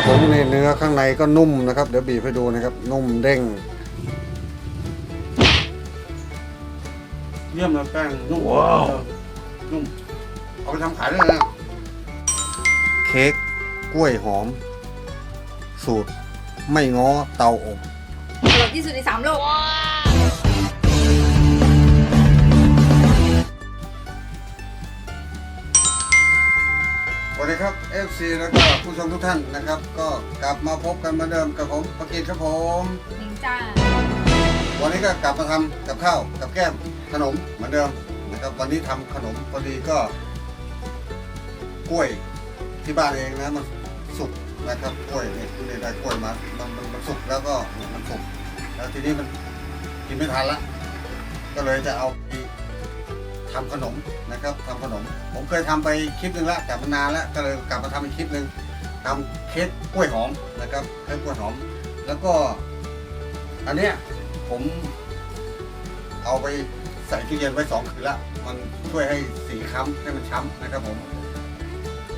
ครับผมนี่เนื้อข้างในก็นุ่มนะครับ เดี๋ยวบีบให้ดูนะครับ นุ่มเด้ง เยี่ยมเลยแป้งนุ่มนุ่มเอาไปทำขายได้เลยนะ เค้กกล้วยหอม สูตร ไม่ง้อเตาอบ อร่อยที่สุดในสามโลก วัสดีครับ FC แล้วก็ผู้ชมทุกท่านนะครับ ก็กลับมาพบกันเหมือนเดิมกับผมประกิตครับผม หนิงจ้าวันนี้ก็กลับมาทำกับข้าวกับแก้มขนมเหมือนเดิมนะครับวันนี้ทำขนมพอดีก็ กล้วยที่บ้านเองนะมันสุกนะครับกล้วยเนี่ยคุณได้กล้วยมามันมันมันสุกแล้วก็เนี่ยมันสุกแล้วทีนี้มันกินไม่ทันละก็เลยจะเอาไป ทำขนมนะครับทำขนม ผมเคยทำไปคลิปหนึ่งละแต่มันนานแล้วก็เลยกลับมาทำอีกคลิปหนึ่งทำเค้กกล้วยหอมนะครับเค้กกล้วยหอม แล้วก็ อันเนี้ยผมเอาไปใส่ตู้เย็นไว้สองคืนละมันช่วยให้สีค้ำให้มันช้ำนะครับผม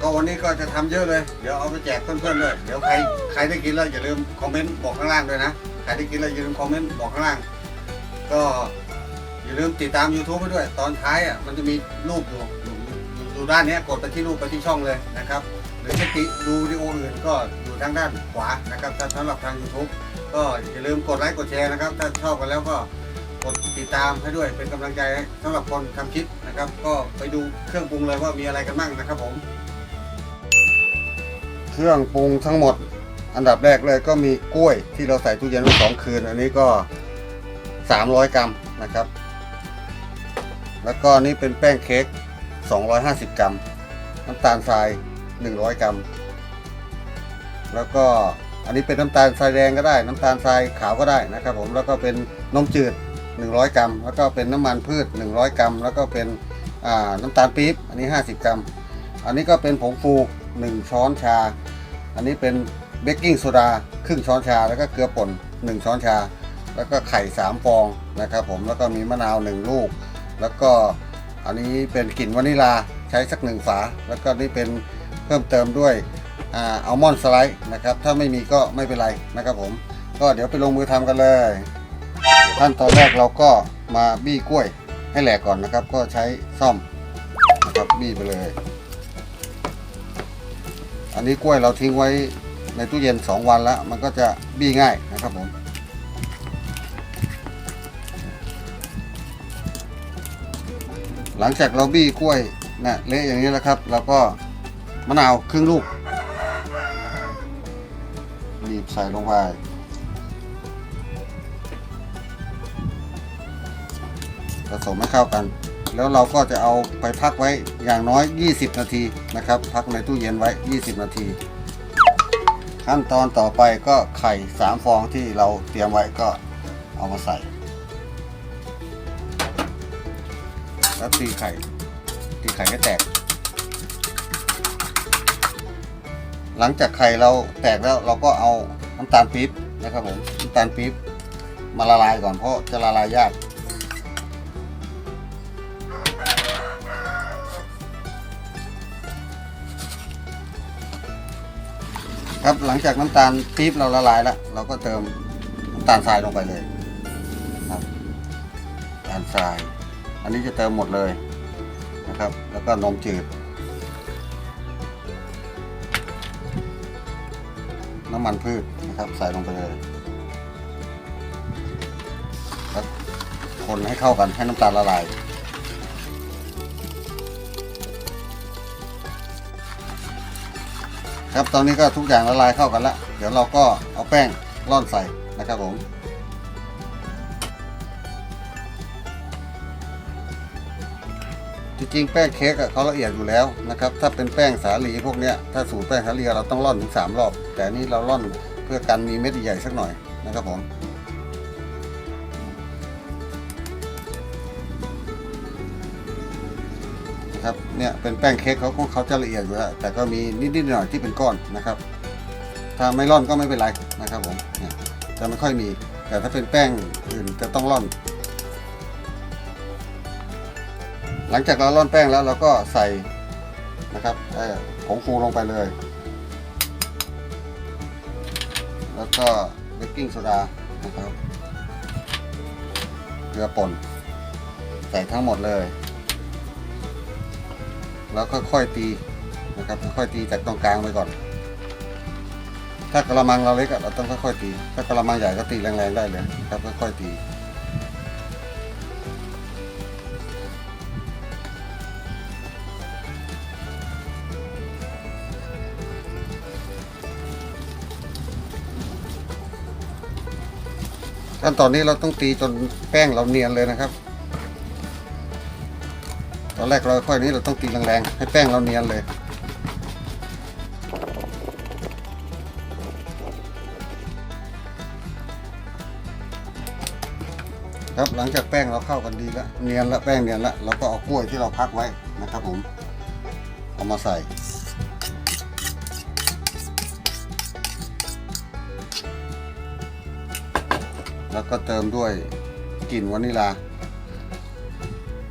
ก็วันนี้ก็จะทำเยอะเลย เดี๋ยวเอาไปแจกเพื่อนๆด้วยเดี๋ยวใครใครได้กินแล้วอย่าลืมคอมเมนต์บอกข้างล่างด้วยนะใครได้กินแล้วอย่าลืมคอมเมนต์บอกข้างล่าง ก็ อย่าลืมติดตาม YouTube ไปด้วย ตอนท้ายอะมันจะมีรูปอยู่อยู่อยู่อยู่ด้านเนี้ยกดไปที่รูปไปที่ช่องเลยนะครับ หรือจะติดูวิดีโออื่นก็อยู่ทางด้านขวานะครับถ้าสำหรับทาง YouTube ก็อย่าลืมกดไลค์กดแชร์นะครับ ถ้าชอบกันแล้วก็กดติดตามให้ด้วยเป็นกำลังใจให้สำหรับคนทำคลิปนะครับ ก็ไปดูเครื่องปรุงเลยว่ามีอะไรกันบ้างนะครับผม เครื่องปรุงทั้งหมด อันดับแรกเลยก็มีกล้วยที่เราใส่ตู้เย็นไว้สองคืน อันนี้ก็ 300 กรัมนะครับ แล้วก็นี่เป็นแป้งเค้ก 250 กรัม น้ำตาลทราย 100 กรัม แล้วก็อันนี้เป็นน้ำตาลทรายแดงก็ได้ น้ำตาลทรายขาวก็ได้นะครับผม แล้วก็เป็นนมจืด 100 กรัม แล้วก็เป็นน้ำมันพืช 100 กรัม แล้วก็เป็นน้ำตาลปี๊บ อันนี้ 50 กรัม อันนี้ก็เป็นผงฟู1 ช้อนชา อันนี้เป็นเบกกิ้งโซดาครึ่งช้อนชา แล้วก็เกลือป่น 1 ช้อนชา แล้วก็ไข่ 3 ฟองนะครับผม แล้วก็มีมะนาว 1 ลูก แล้วก็อันนี้เป็นกลิ่นวานิลาใช้สักหนึ่งฝา แล้วก็นี่เป็นเพิ่มเติมด้วยอ่าอัลมอนด์สไลด์นะครับ ถ้าไม่มีก็ไม่เป็นไรนะครับผม ก็เดี๋ยวไปลงมือทำกันเลย ขั้นตอนแรกเราก็มาบี้กล้วยให้แหลกก่อนนะครับ ก็ใช้ซ่อมนะครับบี้ไปเลย อันนี้กล้วยเราทิ้งไว้ในตู้เย็น 2 วันแล้ว มันก็จะบี้ง่ายนะครับผม หลังจากเราบี้กล้วยนะเละอย่างนี้แล้วครับเราก็มะนาวครึ่งลูกบีบใส่ลงไปผสมให้เข้ากัน แล้วเราก็จะเอาไปพักไว้อย่างน้อย 20 นาทีนะครับ พักในตู้เย็นไว้ 20 นาที ขั้นตอนต่อไปก็ไข่ 3 ฟองที่เราเตรียมไว้ก็เอามาใส่ แล้วตีไข่ ตีไข่ให้แตก หลังจากไข่เราแตกแล้วเราก็เอาน้ำตาลปี๊บนะครับผมน้ำตาลปี๊บมาละลายก่อนเพราะจะละลายยากครับหลังจากน้ำตาลปี๊บเราละลายแล้ว เราก็เติมน้ำตาลทรายลงไปเลยครับน้ำตาลทราย อันนี้จะเติมหมดเลยนะครับ แล้วก็นมจืด น้ำมันพืชนะครับ ใส่ลงไปเลยแล้วคนให้เข้ากันให้น้ำตาลละลายครับตอนนี้ก็ทุกอย่างละลายเข้ากันแล้ว เดี๋ยวเราก็เอาแป้งร่อนใส่นะครับผม จริงๆแป้งเค้กเขาละเอียดอยู่แล้วนะครับถ้าเป็นแป้งสาลีพวกนี้ถ้าสูตรแป้งสาลีเราต้องร่อนถึงสามรอบ แต่นี่เราร่อนเพื่อกันมีเม็ดใหญ่ๆสักหน่อยนะครับผมนะครับเนี่ยเป็นแป้งเค้กเขาของเขาจะละเอียดอยู่แล้วแต่ก็มีนิดๆหน่อยๆที่เป็นก้อนนะครับ ถ้าไม่ร่อนก็ไม่เป็นไรนะครับผมจะไม่ค่อยมี แต่ถ้าเป็นแป้งอื่นจะต้องร่อน หลังจากเราร่อนแป้งแล้วเราก็ใส่นะครับเอ่อผงฟูลงไปเลย แล้วก็เบกกิ้งโซดานะครับเกลือป่นใส่ทั้งหมดเลย แล้วค่อยๆตีนะครับค่อยๆตีจากตรงกลางไปก่อน ถ้ากระมังเราเล็กเราต้องค่อยๆตี ถ้ากระมังใหญ่ก็ตีแรงๆได้เลยนะครับค่อยๆตี ขั้นตอนนี้เราต้องตีจนแป้งเราเนียนเลยนะครับ ตอนแรกเราค่อยนี้เราต้องตีแรงๆให้แป้งเราเนียนเลย ครับหลังจากแป้งเราเข้ากันดีแล้วเนียนแล้วแป้งเนียนแล้วเราก็เอากล้วยที่เราพักไว้นะครับผมเอามาใส่ แล้วก็เติมด้วยกลิ่นวานิลา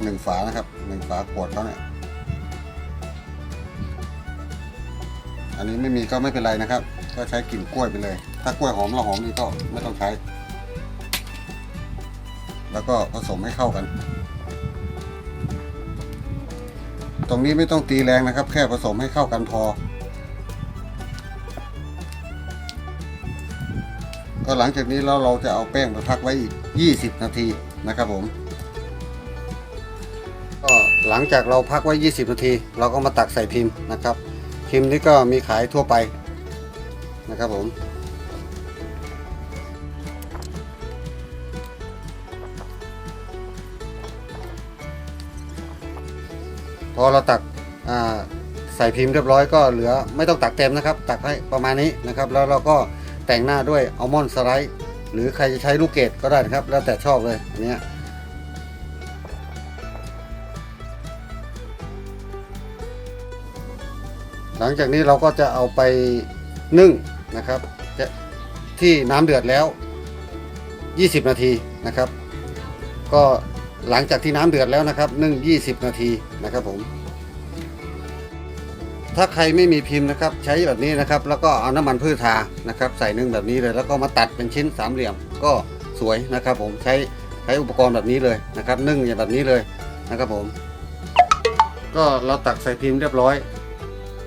หนึ่งฝานะครับหนึ่งฝาขวดเขาเนี่ยอันนี้ไม่มีก็ไม่เป็นไรนะครับ ก็ใช้กลิ่นกล้วยไปเลย ถ้ากล้วยหอมเราหอมนี่ก็ไม่ต้องใช้ แล้วก็ผสมให้เข้ากัน ตรงนี้ไม่ต้องตีแรงนะครับ แค่ผสมให้เข้ากันพอ็หลังจากนี้แล้วเราจะเอาแป้งไปพักไว้อีก 20 นาทีนะครับผม ก็หลังจากเราพักไว้ 20 นาที เราก็มาตักใส่พิมพ์นะครับ พิมพ์นี้ก็มีขายทั่วไปนะครับผมพอเราตักใส่พิมพ์เรียบร้อยก็เหลือไม่ต้องตักเต็มนะครับ ตักให้ประมาณนี้นะครับ แล้วเราก็ แต่งหน้าด้วยอัลมอนด์สไลด์หรือใครจะใช้ลูกเกดก็ได้นะครับ แล้วแต่ชอบเลยอันนี้หลังจากนี้เราก็จะเอาไปนึ่งนะครับที่น้ำเดือดแล้ว 20 นาทีนะครับ ก็หลังจากที่น้ำเดือดแล้วนะครับนึ่ง 20 นาทีนะครับผม ถ้าใครไม่มีพิมพ์นะครับใช้แบบนี้นะครับแล้วก็เอาน้ำมันพืชทานะครับ ใส่นึ่งแบบนี้เลยแล้วก็มาตัดเป็นชิ้นสามเหลี่ยมก็สวยนะครับ ผมใช้ใช้อุปกรณ์แบบนี้เลยนะครับ นึ่งอย่างแบบนี้เลยนะครับผม ก็เราตักใส่พิมพ์เรียบร้อย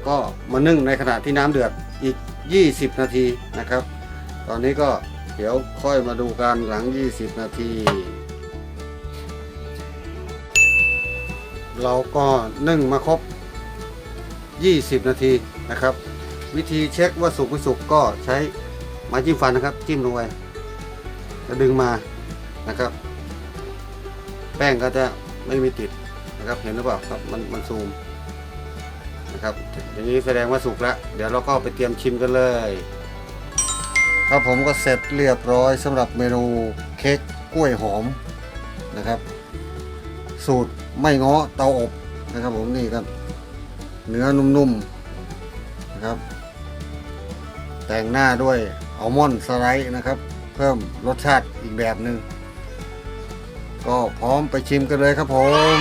ก็มานึ่งในขณะที่น้ำเดือดอีก 20 นาทีนะครับ ตอนนี้ก็เดี๋ยวค่อยมาดูกันหลัง 20 นาที เราก็นึ่งมาครบ 20 นาทีนะครับ วิธีเช็คว่าสุกไม่สุกก็ใช้ไม้จิ้มฟันนะครับ จิ้มลงไปแล้วดึงมานะครับ แป้งก็จะไม่มีติดนะครับเห็นหรือเปล่าครับมันมันซูมนะครับอย่างนี้แสดงว่าสุกแล้วเดี๋ยวเราก็ไปเตรียมชิมกันเลย ครับผมก็เสร็จเรียบร้อยสำหรับเมนูเค้กกล้วยหอมนะครับ สูตรไม่ง้อเตาอบนะครับผมนี่ครับ เนื้อนุ่มๆนะครับ แต่งหน้าด้วยอัลมอนด์สไลด์นะครับ เพิ่มรสชาติอีกแบบหนึง่งก็พร้อมไปชิมกันเลยครับผม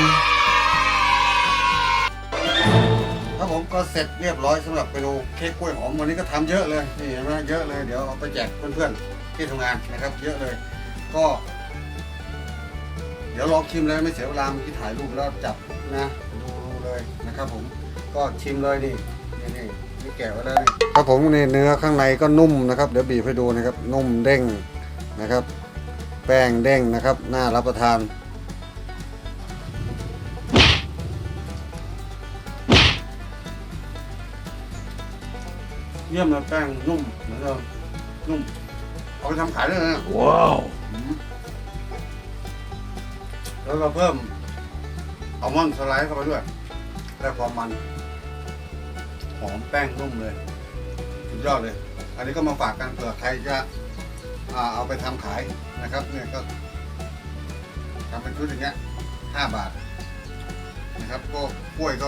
ครับผมก็เสร็จเรียบร้อยสำหรับเมนูเค้กกล้วยหอมวันนี้ก็ทำเยอะเลยนี่เห็นไหมเยอะเลยเดี๋ยวเอาไปแจกเพื่อนๆที่ทำงานนะครับ เยอะเลย ก็ เดี๋ยวลองชิมเลยไม่เสียเวลาเมื่อกี้ถ่ายรูปแล้วจับนะดูเลยนะครับผม ก็ชิมเลยนี่นี่นี่นี่แกะไว้แล้วนี่ครับผมนี่เนื้อข้างในก็นุ่มนะครับ เดี๋ยวบีบให้ดูนะครับ นุ่มเด้งนะครับ แป้งเด้งนะครับ น่ารับประทาน เยี่ยมเลยแป้งนุ่มเหมือนเดิมนุ่มเอาไปทำขายได้เลยนะว้าวแล้วเราเพิ่มอัลมอนด์สไลด์เข้าไปด้วยได้ความมันห อมแป้งนุ่มเลยสุดยอดเลย อันนี้ก็มาฝากกันเผื่อใครจะเอาไปทำขายนะครับเนี่ยก็ทำเป็นชุดอย่างเงี้ยห้าบาทนะครับ ก็กล้วยก็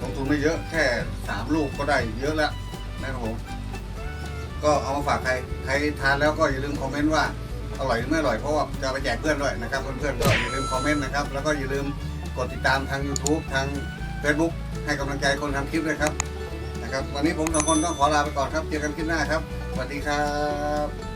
ลงทุนไม่เยอะแค่สามลูกก็ได้เยอะแล้วนะครับผมก็เอามาฝากใครใครทานแล้วก็อย่าลืมคอมเมนต์ว่าอร่อยหรือไม่อร่อยเพราะว่าจะไปแจกเพื่อนด้วยนะครับเพื่อนๆก็อย่าลืมคอมเมนต์นะครับแล้วก็อย่าลืมกดติดตามทาง YouTube ทาง Facebook ให้กำลังใจคนทำคลิปด้วยครับนะครับ วันนี้ผมสองคนต้องขอลาไปก่อนครับเจอกันคลิปหน้าครับสวัสดีครับ